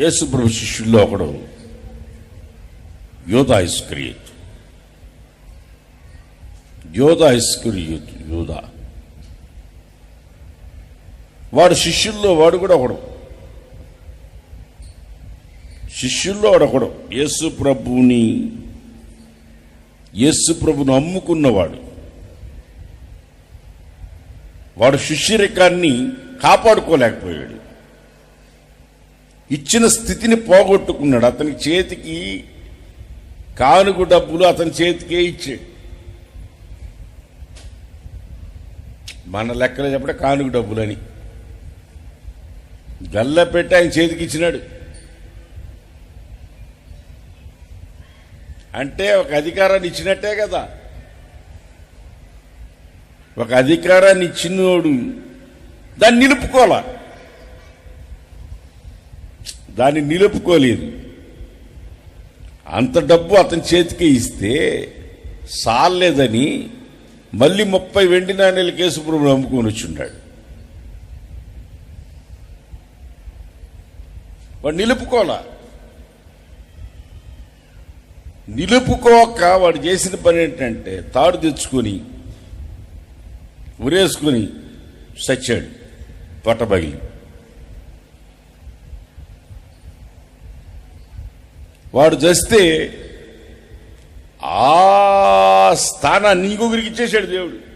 యేసు ప్రభు శిష్యుల్లో ఒకడు యోధా ఇస్క్రియేట్ యోధా ఇస్క్రియేట్ యోధా వాడు శిష్యుల్లో వాడు కూడా ఒకడు. శిష్యుల్లో వాడొకడు యేసు ప్రభుని యేసు ప్రభును అమ్ముకున్నవాడు వాడు శిష్యరికాన్ని కాపాడుకోలేకపోయాడు. ఇచ్చిన స్థితిని పోగొట్టుకున్నాడు. అతని చేతికి కానుక డబ్బులు అతని చేతికే ఇచ్చాడు. మన లెక్కలు చెప్పడం కానుక డబ్బులని. గల్ల పెట్టి ఆయన చేతికి ఇచ్చినాడు అంటే ఒక అధికారాన్ని ఇచ్చినట్టే కదా. ఒక అధికారాన్ని ఇచ్చినోడు దాన్ని నిలుపుకోవాలా? దాన్ని నిలుపుకోలేదు. అంత డబ్బు అతని చేతికి ఇస్తే సాలేదని మళ్ళీ ముప్పై వెండి నాణ్యాల కేసు ప్రభు అమ్ముకొని వచ్చుంటాడు వాడు నిలుపుకోవాల నిలుపుకోక వాడు చేసిన పని ఏంటంటే తాడు తెచ్చుకొని ఉరేసుకొని చచ్చాడు పట్టబగిలి. వాడు చస్తే ఆ స్థానాన్ని ఇంకొకరికి ఇచ్చేసాడు దేవుడు.